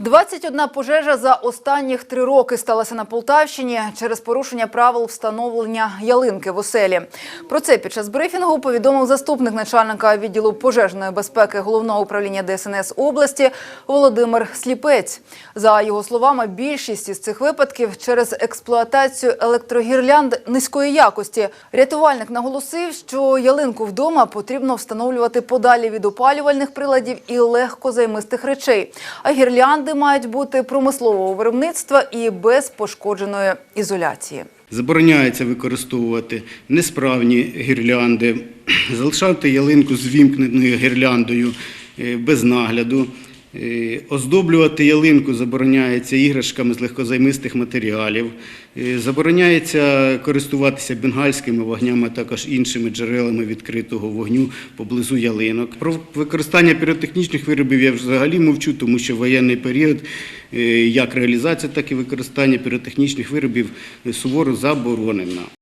21 пожежа за останніх три роки сталася на Полтавщині через порушення правил встановлення ялинки в оселі. Про це під час брифінгу повідомив заступник начальника відділу пожежної безпеки головного управління ДСНС області Володимир Сліпець. За його словами, більшість із цих випадків через експлуатацію електрогірлянд низької якості. Рятувальник наголосив, що ялинку вдома потрібно встановлювати подалі від опалювальних приладів і легкозаймистих речей. А гірлянди мають бути промислового виробництва і без пошкодженої ізоляції. Забороняється використовувати несправні гірлянди, залишати ялинку з вімкненою гірляндою е, без нагляду. Е, Оздоблювати ялинку забороняється іграшками з легкозаймистих матеріалів. Е, Забороняється користуватися бенгальськими вогнями, також іншими джерелами відкритого вогню поблизу ялинок. Про використання піротехнічних виробів я взагалі мовчу, тому що воєнний період е, як реалізація, так і використання піротехнічних виробів суворо заборонена.